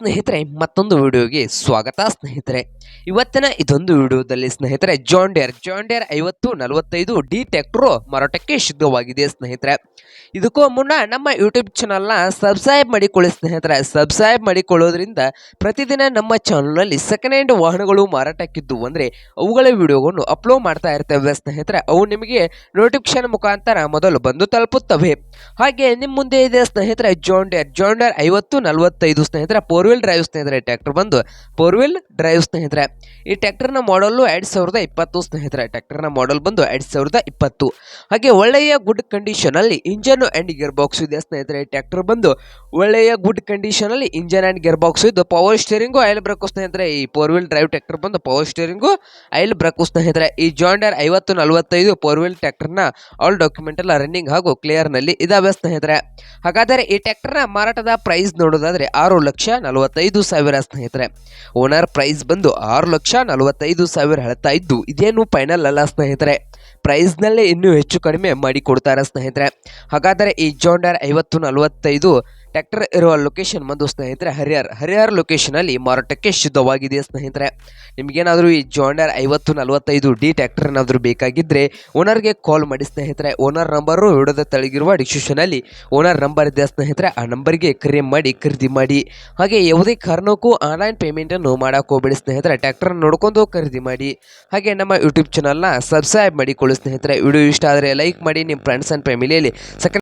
ಸ್ನೇಹಿತರೆ, ಮತ್ತೊಂದು ವಿಡಿಯೋಗೆ ಸ್ವಾಗತ ಸ್ನೇಹಿತರೆ. ಇವತ್ತಿನ ಇದೊಂದು ವಿಡಿಯೋದಲ್ಲಿ ಸ್ನೇಹಿತರೆ ಜಾಂಡೇರ್ ಜಾಂಡೇರ್ ಐವತ್ತು ನಲವತ್ತೈದು ಡಿ ಟ್ಯಾಕ್ಟ್ರು ಮಾರಾಟಕ್ಕೆ ಸಿದ್ಧವಾಗಿದೆ ಸ್ನೇಹಿತರೆ. ಇದಕ್ಕೂ ಮುನ್ನ ನಮ್ಮ ಯೂಟ್ಯೂಬ್ ಚಾನಲ್ನ ಸಬ್ಸ್ಕ್ರೈಬ್ ಮಾಡಿಕೊಳ್ಳಿ ಸ್ನೇಹಿತರೆ. ಸಬ್ಸ್ಕ್ರೈಬ್ ಮಾಡಿಕೊಳ್ಳೋದ್ರಿಂದ ಪ್ರತಿದಿನ ನಮ್ಮ ಚಾನಲ್ನಲ್ಲಿ ಸೆಕೆಂಡ್ ಹ್ಯಾಂಡ್ ವಾಹನಗಳು ಮಾರಾಟಕ್ಕಿದ್ದು ಅಂದರೆ ಅವುಗಳ ವಿಡಿಯೋಗಳನ್ನು ಅಪ್ಲೋಡ್ ಮಾಡ್ತಾ ಇರ್ತೇವೆ ಸ್ನೇಹಿತರೆ. ಅವು ನಿಮಗೆ ನೋಟಿಫಿಕೇಶನ್ ಮುಖಾಂತರ ಮೊದಲು ಬಂದು ತಲುಪುತ್ತವೆ. ಹಾಗೆ ನಿಮ್ಮ ಮುಂದೆ ಇದೆ ಸ್ನೇಹಿತರೆ ಜಾಂಡೇರ್ ಜಾಂಡೇರ್ ಐವತ್ತು ನಲವತ್ತೈದು ಸ್ನೇಹಿತರೆ ಫೋರ್ ವೀಲ್ ಡ್ರೈವ್ ಸ್ನೇಹಿತರೆ ಟ್ಯಾಕ್ಟರ್ ಬಂದು ಫೋರ್ ವೀಲ್ ಡ್ರೈವ್ ಸ್ನೇಹಿತರೆ. ಈ ಟ್ರ್ಯಾಕ್ಟರ್ನ ಮಾಡಲು ಎರಡು ಸಾವಿರದ ಇಪ್ಪತ್ತು ಸ್ನೇಹಿತರೆ. ಟ್ರ್ಯಾಕ್ಟರ್ನ ಮಾಡಲ್ ಬಂದು ಎರಡು ಸಾವಿರದ ಇಪ್ಪತ್ತು. ಹಾಗೆ ಒಳ್ಳೆಯ ಗುಡ್ ಕಂಡೀಷನಲ್ಲಿ ಇಂಜನ್ ಆ್ಯಂಡ್ ಗೇರ್ ಬಾಕ್ಸ್ ಇದೆ ಸ್ನೇಹಿತರೆ. ಟ್ಯಾಕ್ಟರ್ ಬಂದು ಒಳ್ಳೆಯ ಗುಡ್ ಕಂಡೀಷನಲ್ಲಿ ಇಂಜನ್ ಆ್ಯಂಡ್ ಗೇರ್ ಬಾಕ್ಸ್ ಇದ್ದು ಪವರ್ ಸ್ಟೇರಿಂಗು ಆಯಿಲ್ ಬ್ರೇಕು ಸ್ನೇಹಿತರೆ. ಈ ಫೋರ್ ವೀಲ್ ಡ್ರೈವ್ ಟ್ಯಾಕ್ಟರ್ ಬಂದು ಪವರ್ ಸ್ಟೇರಿಂಗು ಆಯಿಲ್ ಬ್ರೇಕು ಸ್ನೇಹಿತರೆ. ಈ ಜಾಂಡರ್ ಐವತ್ತು ನಲವತ್ತೈದು ಫೋರ್ ವೀಲ್ನ ಆಲ್ ಡಾಕ್ಯುಮೆಂಟ್ ಎಲ್ಲ ರನ್ನಿಂಗ್ ಹಾಗೂ ಕ್ಲಿಯರ್ನಲ್ಲಿ ಇದಾವೆ ಸ್ನೇಹಿತರೆ. ಹಾಗಾದರೆ ಈ ಟ್ರ್ಯಾಕ್ಟರ್ನ ಮಾರಾಟದ ಪ್ರೈಸ್ ನೋಡೋದಾದ್ರೆ ಆರು ಲಕ್ಷ ನಲವತ್ತೈದು ಸಾವಿರ ಸ್ನೇಹಿತರೆ. ಓನರ್ ಪ್ರೈಸ್ ಬಂದು ಆರು ಲಕ್ಷ ನಲವತ್ತೈದು ಸಾವಿರ ಹೇಳ್ತಾ ಇದ್ದು, ಇದೇನು ಫೈನಲ್ ಅಲ್ಲ ಸ್ನೇಹಿತರೆ. ಪ್ರೈಸ್ನಲ್ಲೇ ಇನ್ನೂ ಹೆಚ್ಚು ಕಡಿಮೆ ಮಾಡಿ ಕೊಡ್ತಾರೆ ಸ್ನೇಹಿತರೆ. ಹಾಗಾದರೆ ಈ ಜಾಂಡರ್ ಐವತ್ತು ನಲವತ್ತೈದು ಟ್ರ್ಯಾಕ್ಟರ್ ಇರುವ ಲೊಕೇಶನ್ ಬಂದು ಸ್ನೇಹಿತರೆ, ಹರಿಹರ್. ಹರಿಹರ್ ಲೊಕೇಶನಲ್ಲಿ ಮಾರಾಟಕ್ಕೆ ಶುದ್ಧವಾಗಿದೆ ಸ್ನೇಹಿತರೆ. ನಿಮಗೇನಾದರೂ ಈ ಜಾಂಡರ್ ಐವತ್ತು ನಲವತ್ತೈದು ಡಿ ಟ್ರ್ಯಾಕ್ಟರ್ ಏನಾದರೂ ಬೇಕಾಗಿದ್ದರೆ ಓನರ್ಗೆ ಕಾಲ್ ಮಾಡಿ ಸ್ನೇಹಿತರೆ. ಓನರ್ ನಂಬರು ವಿಡೋದ ತಳಗಿರುವ ಡಿಸ್ಕ್ರಿಪ್ಷನಲ್ಲಿ ಓನರ್ ನಂಬರ್ ಇದೆ ಸ್ನೇಹಿತರೆ. ಆ ನಂಬರ್ಗೆ ಕರೆ ಮಾಡಿ, ಖರೀದಿ ಮಾಡಿ. ಹಾಗೆ ಯಾವುದೇ ಕಾರಣಕ್ಕೂ ಆನ್ಲೈನ್ ಪೇಮೆಂಟನ್ನು ಮಾಡೋಕೆ ಹೋಗಬೇಡಿ ಸ್ನೇಹಿತರೆ. ಟ್ರ್ಯಾಕ್ಟರ್ ನೋಡ್ಕೊಂಡು ಖರೀದಿ ಮಾಡಿ. ಹಾಗೆ ನಮ್ಮ ಯೂಟ್ಯೂಬ್ ಚಾನಲ್ನ ಸಬ್ಸ್ಕ್ರೈಬ್ ಮಾಡಿಕೊಳ್ಳಿ ಸ್ನೇಹಿತರೆ. ವಿಡಿಯೋ ಇಷ್ಟ ಆದರೆ ಲೈಕ್ ಮಾಡಿ ನಿಮ್ಮ ಫ್ರೆಂಡ್ಸ್ ಆ್ಯಂಡ್ ಫ್ಯಾಮಿಲಿಯಲ್ಲಿ ಸೆಕೆಂಡ್